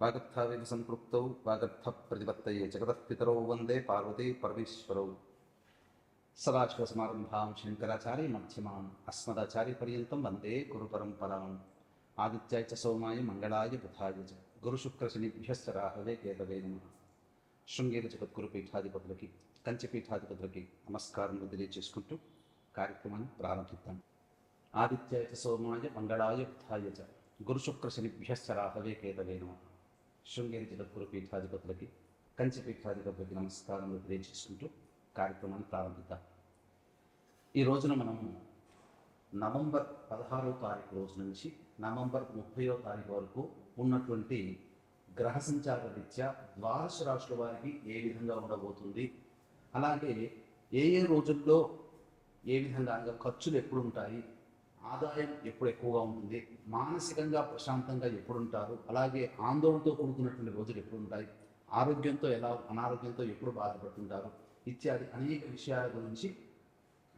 వాగర్థావేవ సంపృక్తౌ వాగర్థ ప్రతిపత్తయే జగతఃపితరౌ వందే పార్వతీ పరమేశ్వరౌ సదాశివసమారంభాం శంకరాచార్య మధ్యమాం అస్మదాచార్య పర్యంతం వందే గురు పరంపరాం ఆదిత్యాయ చ సోమాయ మంగళాయ బుధాయ చ గురుశుక్రశనిభ్యశ్చ రాహవే కేతవే నమ శృంగేర జగద్గురు పీఠాధిపతులకి కంచపీఠాధిపతులకి నమస్కారం తెలియజేసుకుంటూ కార్యక్రమాన్ని ప్రారంభిద్దాం। ఆదిత్యాయ చ సోమాయ మంగళాయ బుధాయ చ గురుశుక్రశనిభ్యశ్చ రాహవే కేతవే నమ శృంగేరి జిల్లా పీఠాధిపతులకి కంచి పీఠాధిపతులకి నమస్కారం తెలియజేసుకుంటూ కార్యక్రమాన్ని ప్రారంభిద్దాం. ఈ రోజున మనము నవంబర్ పదహారో తారీఖు రోజు నుంచి నవంబర్ ముప్పయో తారీఖు వరకు ఉన్నటువంటి గ్రహ సంచార రీత్యా ద్వాదశ రాశుల వారికి ఏ విధంగా ఉండబోతుంది? అలాగే ఏ ఏ రోజుల్లో ఏ విధంగా అనగా ఖర్చులు ఎప్పుడు ఉంటాయి ఆదాయం ఎప్పుడు ఎక్కువగా ఉంటుంది మానసికంగా ప్రశాంతంగా ఎప్పుడు ఉంటారు అలాగే ఆందోళనతో కూడుకున్నటువంటి రోజులు ఎప్పుడు ఉంటాయి ఆరోగ్యంతో ఎలా అనారోగ్యంతో ఎప్పుడు బాధపడుతుంటారు ఇత్యాది అనేక విషయాల గురించి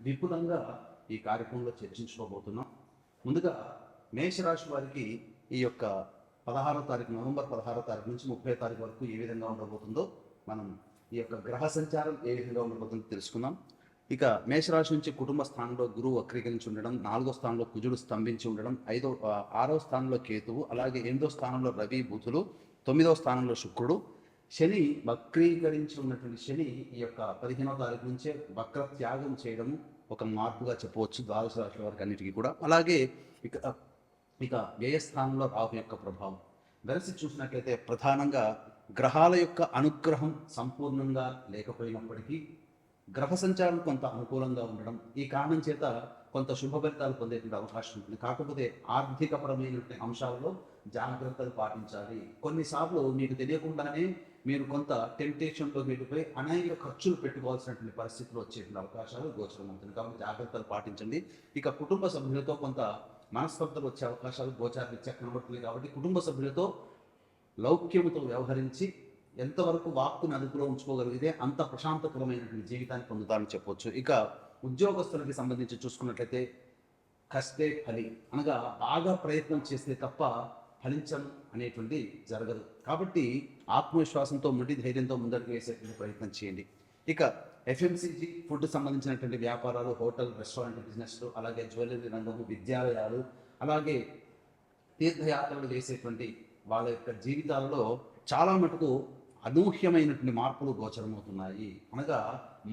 విపులంగా ఈ కార్యక్రమంలో చర్చించుకోబోతున్నాం. ముందుగా మేషరాశి వారికి ఈ యొక్క పదహారో తారీఖు నవంబర్ పదహారో తారీఖు నుంచి ముప్పై తారీఖు వరకు ఏ విధంగా ఉండబోతుందో మనం ఈ యొక్క గ్రహ సంచారం ఏ విధంగా ఉండబోతుందో తెలుసుకుందాం. ఇక మేషరాశి నుంచి కుటుంబ స్థానంలో గురువు వక్రీకరించి ఉండడం నాలుగో స్థానంలో కుజుడు స్తంభించి ఉండడం ఐదో ఆరో స్థానంలో కేతువు అలాగే ఎనిమిదో స్థానంలో రవి బుధులు తొమ్మిదో స్థానంలో శుక్రుడు. శని వక్రీకరించి ఉన్నటువంటి శని ఈ యొక్క పదిహేనో తారీఖు నుంచే వక్ర త్యాగం చేయడం ఒక మార్పుగా చెప్పవచ్చు ద్వాదశ రాశుల వారికి అన్నిటికీ కూడా. అలాగే ఇక ఇక వ్యయస్థానంలో రాహు యొక్క ప్రభావం. వెరసి చూసినట్లయితే ప్రధానంగా గ్రహాల యొక్క అనుగ్రహం సంపూర్ణంగా లేకపోయినప్పటికీ గ్రహ సంచారం కొంత అనుకూలంగా ఉండడం ఈ కారణం చేత కొంత శుభ ఫలితాలు పొందేటువంటి అవకాశం ఉంటుంది. కాకపోతే ఆర్థికపరమైనటువంటి అంశాలలో జాగ్రత్తలు పాటించాలి. కొన్నిసార్లు మీకు తెలియకుండానే మీరు కొంత టెంప్టేషన్లో వెళ్ళిపోయి అనేక ఖర్చులు పెట్టుకోవాల్సినటువంటి పరిస్థితులు వచ్చేటువంటి అవకాశాలు గోచరం అవుతుంది. కాబట్టి జాగ్రత్తలు పాటించండి. ఇక కుటుంబ సభ్యులతో కొంత మనస్పర్ధలు వచ్చే అవకాశాలు గోచారీత్యా కనబడుతుంది కాబట్టి కుటుంబ సభ్యులతో లౌక్యముతో వ్యవహరించి ఎంతవరకు వాక్కుని అదుపులో ఉంచుకోగలిగితే అంత ప్రశాంతకరమైనటువంటి జీవితాన్ని పొందుతారని చెప్పొచ్చు. ఇక ఉద్యోగస్తులకి సంబంధించి చూసుకున్నట్లయితే కష్టే ఫలి అనగా బాగా ప్రయత్నం చేస్తే తప్ప ఫలించం అనేటువంటి జరగదు. కాబట్టి ఆత్మవిశ్వాసంతో ముడి ధైర్యంతో ముందడుగు వేసేటువంటి ప్రయత్నం చేయండి. ఇక ఎఫ్ఎంసీజీ ఫుడ్ సంబంధించినటువంటి వ్యాపారాలు హోటల్ రెస్టారెంట్ బిజినెస్లు అలాగే జ్యువెలరీ రంగము విద్యాలయాలు అలాగే తీర్థయాత్రలు చేసేటువంటి వాళ్ళ యొక్క జీవితాలలో చాలా మటుకు అనూహ్యమైనటువంటి మార్పులు గోచరమవుతున్నాయి. అనగా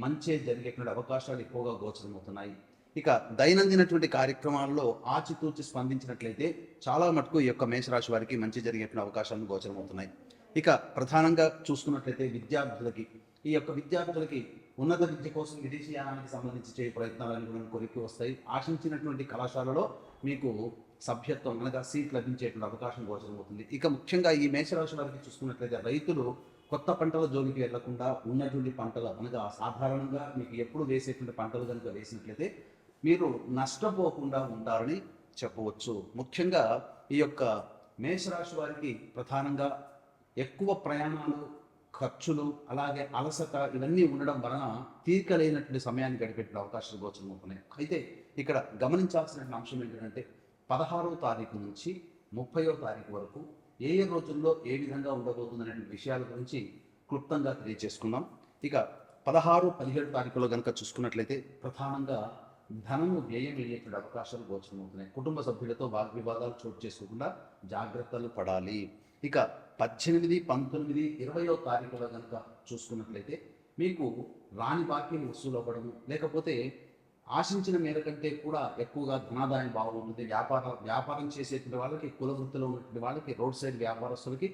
మంచి జరిగేటువంటి అవకాశాలు ఎక్కువగా గోచరమవుతున్నాయి. ఇక దైనందినటువంటి కార్యక్రమాల్లో ఆచితూచి స్పందించినట్లయితే చాలా మటుకు ఈ యొక్క మేషరాశి వారికి మంచి జరిగేటువంటి అవకాశాలు గోచరమవుతున్నాయి. ఇక ప్రధానంగా చూసుకున్నట్లయితే విద్యార్థులకి ఈ యొక్క విద్యార్థులకి ఉన్నత విద్య కోసం విదేశీయానానికి సంబంధించి చేయ ప్రయత్నాలు కూడా కొరికి వస్తాయి. ఆశించినటువంటి కళాశాలలో మీకు సభ్యత్వం అనగా సీట్ లభించేటువంటి అవకాశం గోచరమవుతుంది. ఇక ముఖ్యంగా ఈ మేషరాశి వారికి చూసుకున్నట్లయితే రైతులు కొత్త పంటల జోలికి వెళ్ళకుండా ఉన్నటువంటి పంటలు అనగా సాధారణంగా మీకు ఎప్పుడు వేసేటువంటి పంటలు కనుక వేసినట్లయితే మీరు నష్టపోకుండా ఉంటారని చెప్పవచ్చు. ముఖ్యంగా ఈ యొక్క మేషరాశి వారికి ప్రధానంగా ఎక్కువ ప్రయాణాలు ఖర్చులు అలాగే అలసట ఇవన్నీ ఉండడం వలన తీరిక లేనటువంటి సమయాన్ని గడిపెట్టిన అవకాశాలు గోచరమవుతున్నాయి అయితే ఇక్కడ గమనించాల్సిన అంశం ఏంటంటే పదహారవ తారీఖు నుంచి ముప్పయో తారీఖు వరకు ఏ ఏ రోజుల్లో ఏ విధంగా ఉండబోతుందనే విషయాల గురించి క్లుప్తంగా తెలియజేసుకుందాం. ఇక పదహారు పదిహేడు తారీఖులో కనుక చూసుకున్నట్లయితే ప్రధానంగా ధనము వ్యయం అయ్యేటువంటి అవకాశాలు గోచరమవుతున్నాయి. కుటుంబ సభ్యులతో వాగ్వివాదాలు చోటు చేసుకోకుండా జాగ్రత్తలు పడాలి. ఇక పద్దెనిమిది పంతొమ్మిది ఇరవయో తారీఖులో కనుక చూసుకున్నట్లయితే మీకు రాని బాకీలు వసూలు అవ్వడము లేకపోతే ఆశించిన మేర కంటే కూడా ఎక్కువగా ధనాదాయం బాగుంటుంది. వ్యాపార వ్యాపారం చేసేటువంటి వాళ్ళకి కుల వృత్తిలో ఉన్నటువంటి వాళ్ళకి రోడ్ సైడ్ వ్యాపారస్తులకి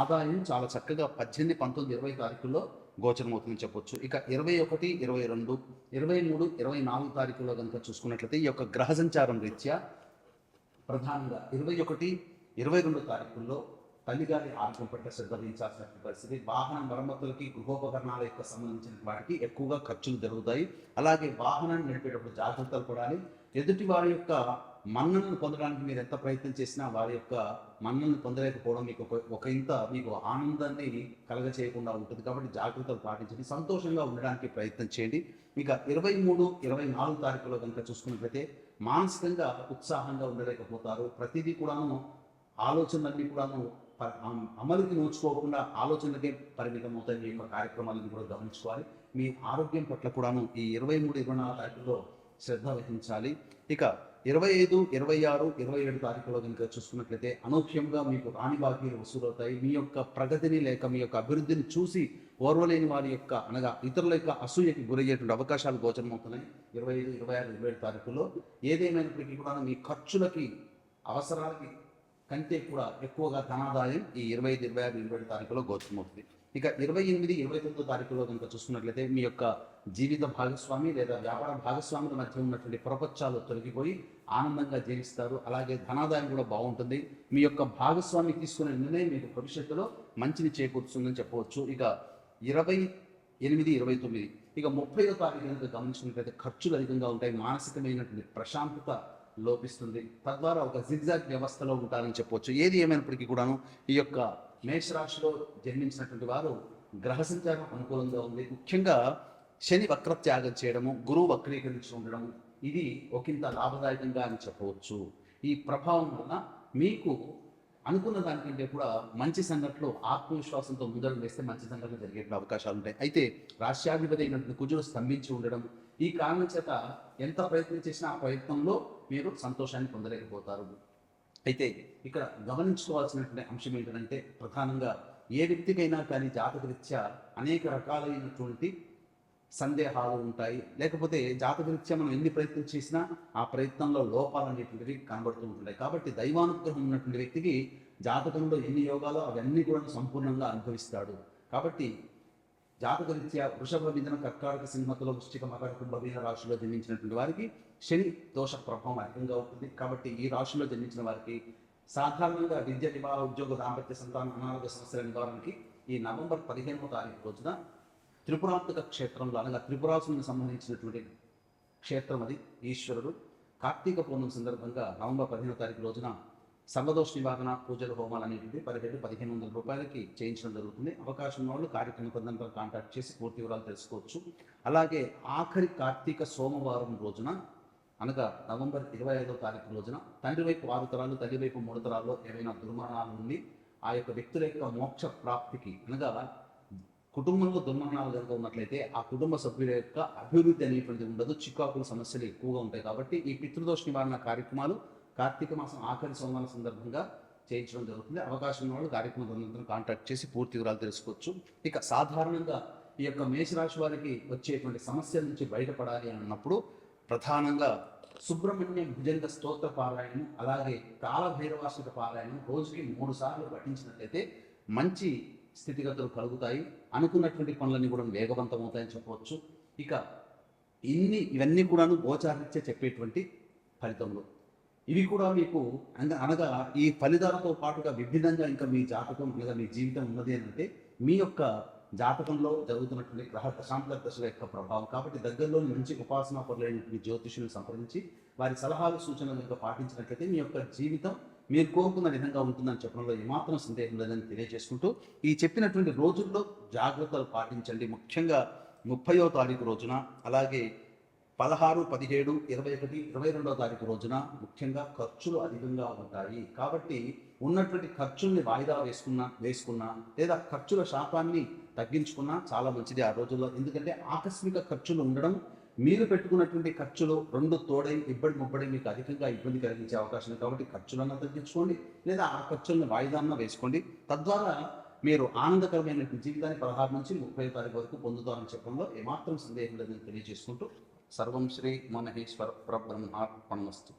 ఆదాయం చాలా చక్కగా పద్దెనిమిది పంతొమ్మిది ఇరవై తారీఖుల్లో గోచరమవుతుందని చెప్పొచ్చు. ఇక ఇరవై ఒకటి ఇరవై రెండు ఇరవై మూడు ఇరవై నాలుగు తారీఖులో కనుక చూసుకున్నట్లయితే ఈ యొక్క గ్రహ సంచారం రీత్యా ప్రధానంగా ఇరవై ఒకటి ఇరవై రెండు తారీఖుల్లో తల్లిగారి ఆరోగ్యం పట్ల శ్రద్ధ వహించాల్సిన పరిస్థితి. వాహన మరమ్మతులకి గృహోపకరణాల యొక్క సంబంధించిన వాటికి ఎక్కువగా ఖర్చులు జరుగుతాయి. అలాగే వాహనాన్ని నడిపేటప్పుడు జాగ్రత్తలు పడాలి ఎదుటి వారి యొక్క మన్నలను పొందడానికి మీరు ఎంత ప్రయత్నం చేసినా వారి యొక్క మన్నలను పొందలేకపోవడం మీకు ఒక ఇంత మీకు ఆనందాన్ని కలగ చేయకుండా ఉంటుంది. కాబట్టి జాగ్రత్తలు పాటించండి. సంతోషంగా ఉండడానికి ప్రయత్నం చేయండి. ఇక ఇరవై మూడు ఇరవై నాలుగు తారీఖులో కనుక చూసుకున్నట్లయితే మానసికంగా ఉత్సాహంగా ఉండలేకపోతారు. ప్రతిదీ కూడాను ఆలోచనలన్నీ కూడాను అమలుకి నోచుకోకుండా ఆలోచనలకే పరిమితం అవుతాయి మీ యొక్క కార్యక్రమాలను కూడా గమనించుకోవాలి. మీ ఆరోగ్యం పట్ల కూడాను ఈ ఇరవై మూడు ఇరవై నాలుగు తారీఖులో శ్రద్ధ వహించాలి. ఇక ఇరవై ఐదు ఇరవై ఆరు ఇరవై ఏడు తారీఖులో కనుక చూసుకున్నట్లయితే అనూహ్యంగా మీకు రాణి బాకీలు వసూలవుతాయి. మీ యొక్క ప్రగతిని లేక మీ యొక్క అభివృద్ధిని చూసి ఓర్వలేని వారి యొక్క అనగా ఇతరుల యొక్క అసూయకి గురయ్యేటువంటి అవకాశాలు గోచరమవుతున్నాయి. ఇరవై ఐదు ఇరవై ఆరు ఇరవై ఏడు తారీఖులో ఏదేమైనప్పటికీ కూడా మీ ఖర్చులకి అవసరాలకి కంటే కూడా ఎక్కువగా ధనాదాయం ఈ ఇరవై ఐదు ఇరవై ఆరు ఇరవై ఏడు తారీఖులో గోచరమవుతుంది. ఇక ఇరవై ఎనిమిది ఇరవై తొమ్మిదో తారీఖులో కనుక చూసుకున్నట్లయితే మీ యొక్క జీవిత భాగస్వామి లేదా వ్యాపార భాగస్వాముల మధ్య ఉన్నటువంటి ప్రపంచాలు తొలగిపోయి ఆనందంగా జీవిస్తారు. అలాగే ధనాదాయం కూడా బాగుంటుంది. మీ యొక్క భాగస్వామి తీసుకునే నిర్ణయం మీకు భవిష్యత్తులో మంచిని చేకూరుస్తుందని చెప్పవచ్చు. ఇక ఇరవై ఎనిమిది ఇరవై తొమ్మిది ఇక ముప్పైదో తారీఖు కనుక గమనించినట్లయితే ఖర్చులు అధికంగా ఉంటాయి. మానసికమైనటువంటి ప్రశాంతత లోపిస్తుంది. తద్వారా ఒక జిగ్జాగ్ వ్యవస్థలో ఉంటారని చెప్పవచ్చు ఏది ఏమైనప్పటికీ కూడాను ఈ యొక్క మేషరాశిలో జన్మించినటువంటి వారు గ్రహ సంచారం అనుకూలంగా ఉంది. ముఖ్యంగా శని వక్రత్యాగం చేయడము గురువు వక్రీకరించి ఉండడం ఇది ఒకంత లాభదాయకంగా అని చెప్పవచ్చు. ఈ ప్రభావం వలన మీకు అనుకున్న దానికంటే కూడా మంచి సంఘటనలు ఆత్మవిశ్వాసంతో ముందడుగు వేస్తే మంచి సంఘటనలు జరిగే అవకాశాలు ఉంటాయి. అయితే రాష్ట్రాధిపతి అయినటువంటి కుజుడు స్తంభించి ఉండడం ఈ కారణం చేత ఎంత ప్రయత్నం చేసినా ఆ ప్రయత్నంలో మీరు సంతోషాన్ని పొందలేకపోతారు. అయితే ఇక్కడ గమనించుకోవాల్సినటువంటి అంశం ఏంటంటే ప్రధానంగా ఏ వ్యక్తికైనా కానీ జాతకరీత్యా అనేక రకాలైనటువంటి సందేహాలు ఉంటాయి. లేకపోతే జాతకరీత్యా మనం ఎన్ని ప్రయత్నం చేసినా ఆ ప్రయత్నంలో లోపాలు అనేటువంటివి కనబడుతూ ఉంటాయి. కాబట్టి దైవానుగ్రహం ఉన్నటువంటి వ్యక్తికి జాతకంలో ఎన్ని యోగాలో అవన్నీ కూడా సంపూర్ణంగా అనుభవిస్తాడు. కాబట్టి జాతకరీత్యా వృషభ మిథున కర్కాటక సింహతుల వృష్టిక మకర కుంభ రాశిలో జన్మించినటువంటి వారికి శని దోష ప్రభావం అధికంగా ఉంటుంది. కాబట్టి ఈ రాశిలో జన్మించిన వారికి సాధారణంగా విద్య వివాహ ఉద్యోగ దాంపత్య సంతాన అనారోగ్య సమస్యల నివారణకి ఈ నవంబర్ పదిహేనవ తారీఖు రోజున త్రిపురాత్మక క్షేత్రంలో అనగా త్రిపురాసునికి సంబంధించినటువంటి క్షేత్రం అది ఈశ్వరుడు. కార్తీక పౌర్ణమి సందర్భంగా నవంబర్ పదిహేనో తారీఖు రోజున సర్వదోష నివారణ పూజల హోమాలు అనేటివి పదిహేడు పదిహేను వందల రూపాయలకి చేయించడం జరుగుతుంది. అవకాశం ఉన్న వాళ్ళు కార్యక్రమ పొందంతో కాంటాక్ట్ చేసి పూర్తి వివరాలు తెలుసుకోవచ్చు. అలాగే ఆఖరి కార్తీక సోమవారం రోజున అనగా నవంబర్ ఇరవై ఐదో తారీఖు రోజున తండ్రి వైపు ఆరు తరాలు తల్లి వైపు మూడు తరాల్లో ఏవైనా దుర్మరణాలు ఉండి ఆ యొక్క వ్యక్తుల యొక్క మోక్ష ప్రాప్తికి అనగా కుటుంబంలో దుర్మరణాలు కనుక ఉన్నట్లయితే ఆ కుటుంబ సభ్యుల యొక్క అభివృద్ధి అనేటువంటిది ఉండదు. చికాకుల సమస్యలు ఎక్కువగా ఉంటాయి కాబట్టి ఈ పితృదోష నివారణ కార్యక్రమాలు కార్తీక మాసం ఆఖరి సోమవారం సందర్భంగా చేయించడం జరుగుతుంది. అవకాశం ఉన్న వాళ్ళు కార్యక్రమం కాంటాక్ట్ చేసి పూర్తి వివరాలు తెలుసుకోవచ్చు. ఇక సాధారణంగా ఈ యొక్క మేషరాశి వారికి వచ్చేటువంటి సమస్యల నుంచి బయటపడాలి అని అన్నప్పుడు ప్రధానంగా సుబ్రహ్మణ్యం భుజంగ స్తోత్ర పారాయణం అలాగే కాలభైరవాసుక పారాయణం రోజుకి మూడు సార్లు పఠించినట్లయితే మంచి స్థితిగతులు కలుగుతాయి. అనుకున్నటువంటి పనులన్నీ కూడా వేగవంతం అవుతాయని చెప్పవచ్చు. ఇక ఇన్ని ఇవన్నీ కూడాను గోచారీత్యా చెప్పేటువంటి ఫలితంలో ఇవి కూడా మీకు అనగా అనగా ఈ ఫలితాలతో పాటుగా విభిన్నంగా ఇంకా మీ జాతకం లేదా మీ జీవితం ఉన్నది అంటే మీ యొక్క జాతకంలో జరుగుతున్నటువంటి గ్రహ దశాంతర దశల యొక్క ప్రభావం. కాబట్టి దగ్గరలోని మంచి ఉపాసన పరులైనటువంటి జ్యోతిషులను సంప్రదించి వారి సలహాలు సూచనలు కనుక పాటించినట్లయితే మీ యొక్క జీవితం మీరు కోరుకున్న విధంగా ఉంటుందని చెప్పడంలో ఏమాత్రం సందేహం లేదని తెలియజేసుకుంటూ ఈ చెప్పినటువంటి రోజుల్లో జాగ్రత్తలు పాటించండి. ముఖ్యంగా ముప్పయో తారీఖు రోజున అలాగే పదహారు పదిహేడు ఇరవై ఒకటి ఇరవై రెండో తారీఖు రోజున ముఖ్యంగా ఖర్చులు అధికంగా ఉంటాయి. కాబట్టి ఉన్నటువంటి ఖర్చుల్ని వాయిదా వేసుకున్నా వేసుకున్నా లేదా ఖర్చుల శాతాన్ని తగ్గించుకున్నా చాలా మంచిది ఆ రోజుల్లో. ఎందుకంటే ఆకస్మిక ఖర్చులు ఉండడం మీరు పెట్టుకున్నటువంటి ఖర్చులు రెండు తోడై ఇబ్బడి ముబ్బడి మీకు అధికంగా ఇబ్బంది కలిగించే అవకాశం ఉంది. కాబట్టి ఖర్చులన్నా తగ్గించుకోండి లేదా ఆ ఖర్చులను వాయిదాన్న వేసుకోండి. తద్వారా మీరు ఆనందకరమైన జీవితాన్ని పదహారు నుంచి ముప్పై తారీఖు వరకు పొందుతారని చెప్పడంలో ఏమాత్రం సందేహం లేదని తెలియజేసుకుంటూ సర్వం శ్రీ మనహేశ్వర పరబ్రహ్మార్పణమస్తు